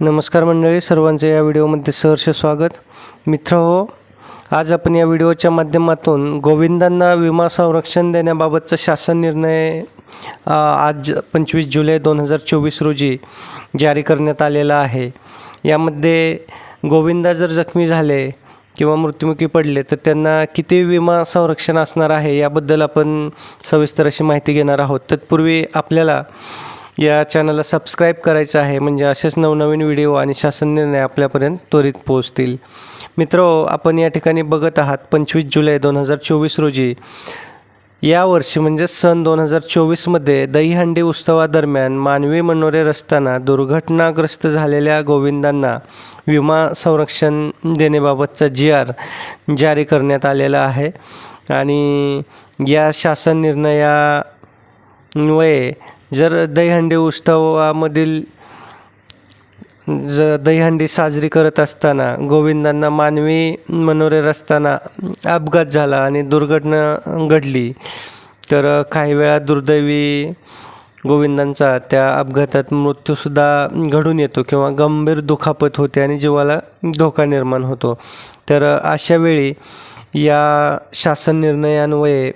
नमस्कार मंडळी सर्वांचे या व्हिडिओमध्ये सहर्ष स्वागत. मित्र हो आज आपण या व्हिडिओच्या माध्यमातून गोविंदांना विमा संरक्षण देण्याबाबतचा शासन निर्णय आज पंचवीस जुलै दोन हजार चोवीस रोजी जारी करण्यात आलेला आहे. यामध्ये गोविंदा जर जखमी झाले किंवा मृत्युमुखी पडले तर त्यांना किती विमा संरक्षण असणार आहे याबद्दल आपण सविस्तर अशी माहिती घेणार आहोत. तत्पूर्वी आपल्याला या चॅनलला सबस्क्राईब करायचं आहे म्हणजे असेच नवनवीन व्हिडिओ आणि शासन निर्णय आपल्यापर्यंत त्वरित पोहोचतील. मित्र आपण या ठिकाणी बघत आहात पंचवीस जुलै दोन हजार चोवीस रोजी. यावर्षी म्हणजे सन दोन हजार चोवीसमध्ये दहीहंडी उत्सवादरम्यान मानवी मनोरे रस्त्याना दुर्घटनाग्रस्त झालेल्या गोविंदांना विमा संरक्षण देण्याबाबतचा जी आर जारी करण्यात आलेला आहे. आणि या शासन निर्णया वय जर दहीहंडी उत्सवामधील ज दहीहंडी साजरी करत असताना गोविंदांना मानवी मनोरे असताना अपघात झाला आणि दुर्घटना घडली तर काही वेळा दुर्दैवी गोविंदांचा त्या अपघातात मृत्यूसुद्धा घडून येतो किंवा गंभीर दुखापत होते आणि जीवाला धोका निर्माण होतो. तर अशा वेळी या शासन निर्णयान्वये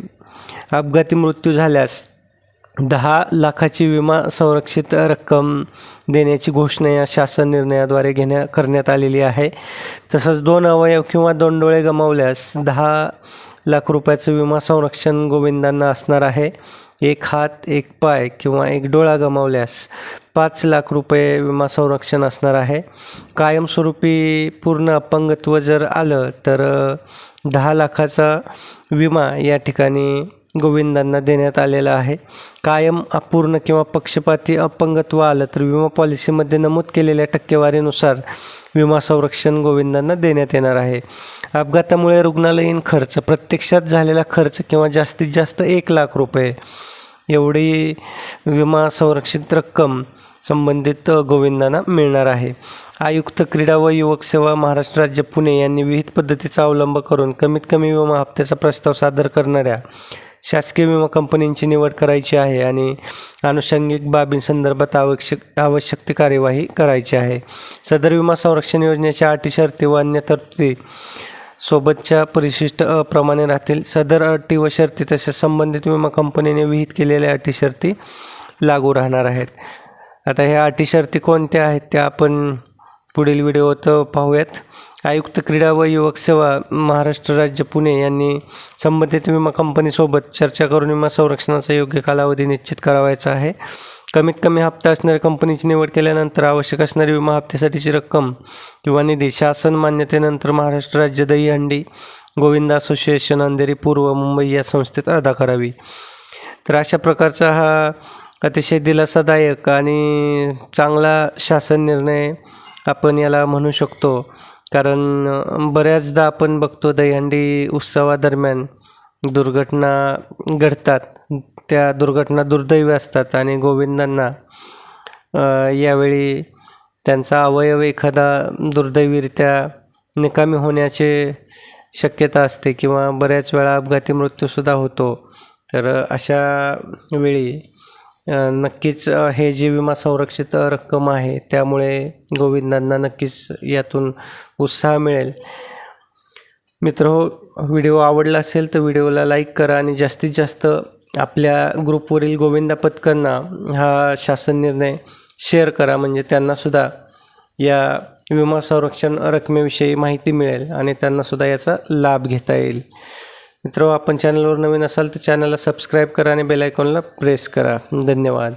अपघाती मृत्यू झाल्यास दहा लाखाची विमा संरक्षित रक्कम देण्याची घोषणा या शासन निर्णयाद्वारे घेण्या करण्यात आलेली आहे. तसंच दोन अवयव किंवा दोन डोळे गमावल्यास दहा लाख रुपयाचं विमा संरक्षण गोविंदांना असणार आहे. एक हात एक पाय किंवा एक डोळा गमावल्यास पाच लाख रुपये विमा संरक्षण असणार आहे. कायमस्वरूपी पूर्ण अपंगत्व जर आलं तर दहा लाखाचा विमा या ठिकाणी गोविंदांना देण्यात आलेला आहे. कायम अपूर्ण किंवा पक्षपाती अपंगत्व आलं तर विमा पॉलिसीमध्ये नमूद केलेल्या टक्केवारीनुसार विमा संरक्षण गोविंदांना देण्यात येणार आहे. अपघातामुळे रुग्णालयीन खर्च प्रत्यक्षात झालेला खर्च किंवा जास्तीत जास्त एक लाख रुपये एवढी विमा संरक्षित रक्कम संबंधित गोविंदांना मिळणार आहे. आयुक्त क्रीडा व युवक सेवा महाराष्ट्र राज्य पुणे यांनी विविध पद्धतीचा अवलंब करून कमीत कमी विमा हप्त्याचा प्रस्ताव सादर करणाऱ्या शासकीय विमा कंपनींची निवड करायची आहे आणि आनुषंगिक बाबींसंदर्भात आवश्यक आवश्यक ती कार्यवाही करायची आहे. सदर विमा संरक्षण योजनेच्या अटी शर्ती व अन्य तरतुदी सोबतच्या परिशिष्ट प्रमाणे राहतील. सदर अटी व शर्ती तसेच संबंधित विमा कंपनीने विहित केलेल्या अटी शर्ती लागू राहणार आहेत. आता ह्या अटी शर्ती कोणत्या आहेत त्या आपण पुढील व्हिडिओत पाहूयात. आयुक्त क्रीडा व युवक सेवा महाराष्ट्र राज्य पुणे यांनी संबंधित विमा कंपनीसोबत चर्चा करून विमा संरक्षणाचा योग्य कालावधी निश्चित करावायचा आहे. कमीत कमी हप्ता असणाऱ्या कंपनीची निवड केल्यानंतर आवश्यक असणारी विमा हप्त्यासाठीची रक्कम किंवा निधी शासन मान्यतेनंतर महाराष्ट्र राज्य दहीहंडी गोविंद असोसिएशन अंधेरी पूर्व मुंबई या संस्थेत अदा करावी. तर अशा प्रकारचा हा अतिशय दिलासादायक आणि चांगला शासन निर्णय आपण याला म्हणू शकतो. कारण बऱ्याचदा आपण बघतो दहीहंडी उत्सवादरम्यान दुर्घटना घडतात. त्या दुर्घटना दुर्दैवी असतात आणि गोविंदांना यावेळी त्यांचा अवयव एखादा दुर्दैवीरित्या निकामी होण्याचे शक्यता असते किंवा बऱ्याच वेळा अपघाती मृत्यूसुद्धा होतो. तर अशा वेळी नक्कीच हे जे विमा संरक्षित रक्कम आहे त्यामुळे गोविंदांना नक्कीच यातून उत्साह मिळेल. मित्र हो, व्हिडिओ आवडला असेल तर व्हिडिओला लाईक करा आणि जास्तीत जास्त आपल्या ग्रुपवरील गोविंदा पथकांना हा शासन निर्णय शेअर करा. म्हणजे त्यांनासुद्धा या विमा संरक्षण रकमेविषयी माहिती मिळेल आणि त्यांनासुद्धा याचा लाभ घेता येईल. मित्र आपण चॅनलवर नवीन असाल तर चॅनलला सबस्क्राईब करा आणि बेल आयकॉनला प्रेस करा. धन्यवाद.